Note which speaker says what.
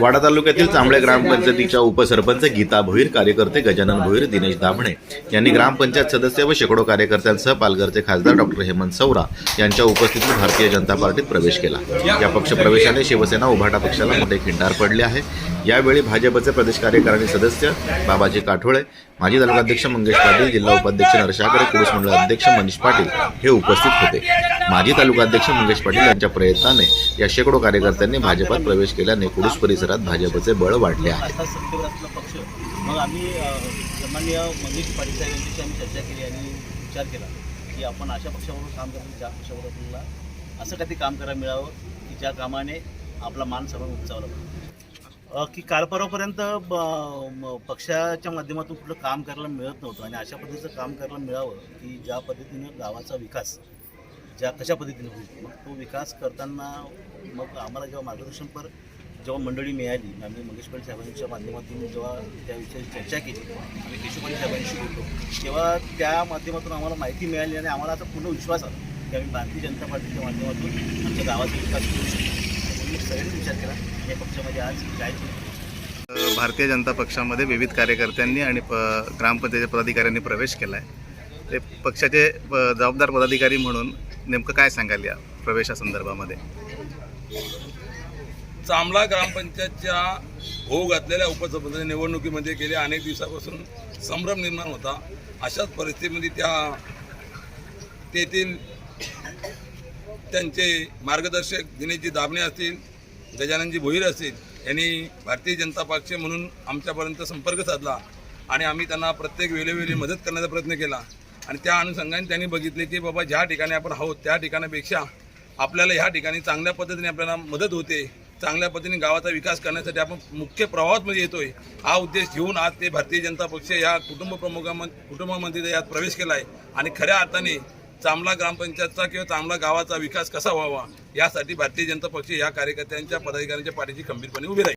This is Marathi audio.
Speaker 1: वाडा तालुक्यातील चांबळे ग्रामपंचायतीच्या उपसरपंच गीता भोईर कार्यकर्ते गजानन भोईर दिनेश दाभणे यांनी ग्रामपंचायत सदस्य व शेकडो कार्यकर्त्यांसह पालघरचे खासदार डॉक्टर हेमंत सौरा यांच्या उपस्थितीत भारतीय जनता पार्टीत प्रवेश केला. या पक्षप्रवेशाने शिवसेना उभाटा पक्षाला मोठे खिंडार पडले आहे. यावेळी भाजपचे प्रदेश कार्यकारिणी सदस्य बाबाजी काठोळे माजी तालुकाध्यक्ष मंगेश पाटील जिल्हा उपाध्यक्ष नरशाकरे कुरुस मंडळ अध्यक्ष मनीष पाटील हे उपस्थित होते. माजी तालुकाध्यक्ष मंगेश पाटील यांच्या प्रयत्नाने या शेकडो कार्यकर्त्यांनी भाजपात प्रवेश केल्याने कुरुस परिसरात भाजपचे बळ वाढले आहे.
Speaker 2: मग आम्ही अ, सन्माननीय मंगेश पाटील साहेब यांच्याशी आम्ही चर्चा केली आणि विचार केला की आपण अशा पक्षाबरोबर काम करायचं ज्या पक्षाबरोबर आपल्याला असं काही काम करायला मिळावं की ज्या कामाने आपला मान सर्व उंचावला पाहिजे. की कालपरापर्यंत पक्षाच्या माध्यमातून कुठलं काम करायला मिळत नव्हतं आणि अशा पद्धतीचं काम करायला मिळावं की ज्या पद्धतीनं गावाचा विकास ज्या कशा पद्धतीने होईल? मग तो विकास करताना मग आम्हाला जेव्हा मार्गदर्शनपर जेव्हा मंडळी मिळाली आम्ही मंगेश पाटील साहेबांच्या माध्यमातून जेव्हा त्याविषयी चर्चा केली आम्ही केशवपाटील साहेबांशी बोललो तेव्हा त्या माध्यमातून आम्हाला माहिती मिळाली आणि आम्हाला आता पूर्ण विश्वास आला की आम्ही भारतीय जनता पार्टीच्या माध्यमातून आमच्या गावाचा विकास करू शकतो. सगळ्यांनी विचार केला या पक्षामध्ये आज काय
Speaker 3: भारतीय जनता पक्षामध्ये विविध कार्यकर्त्यांनी आणि प ग्रामपंचायत पदाधिकाऱ्यांनी प्रवेश केला आहे ते पक्षाचे प- जबाबदार पदाधिकारी म्हणून नेमकं काय सांगाल या प्रवेशासंदर्भामध्ये?
Speaker 4: चांबला ग्रामपंचायतच्या होऊ घातलेल्या उपसरपंच निवडणुकीमध्ये गेल्या अनेक दिवसापासून संभ्रम निर्माण होता. अशाच परिस्थितीमध्ये त्या तेथील त्यांचे मार्गदर्शक दिनेशजी दाभणे असतील गजाननजी भोईर असतील यांनी भारतीय जनता पक्ष म्हणून आमच्यापर्यंत संपर्क साधला आणि आम्ही त्यांना प्रत्येक वेळोवेळी मदत करण्याचा प्रयत्न केला. आणि त्या अनुषंगाने त्यांनी बघितले की बाबा ज्या ठिकाणी आपण आहोत त्या ठिकाणापेक्षा आपल्याला ह्या ठिकाणी चांगल्या पद्धतीने आपल्याला मदत होते. चांगल्या पद्धतीने गावाचा विकास करण्यासाठी आपण मुख्य प्रवाहामध्ये येतोय. हा उद्देश घेऊन आज ते भारतीय जनता पक्ष या कुटुंब प्रमुखाम कुटुंबामध्ये यात प्रवेश केला आहे आणि खऱ्या अर्थाने चांबला ग्रामपंचायतचा किंवा चांबला गावाचा विकास कसा व्हावा यासाठी भारतीय जनता पक्ष या कार्यकर्त्यांच्या पदाधिकाऱ्यांच्या पाठीशी खंबीरपणे उभे राहील.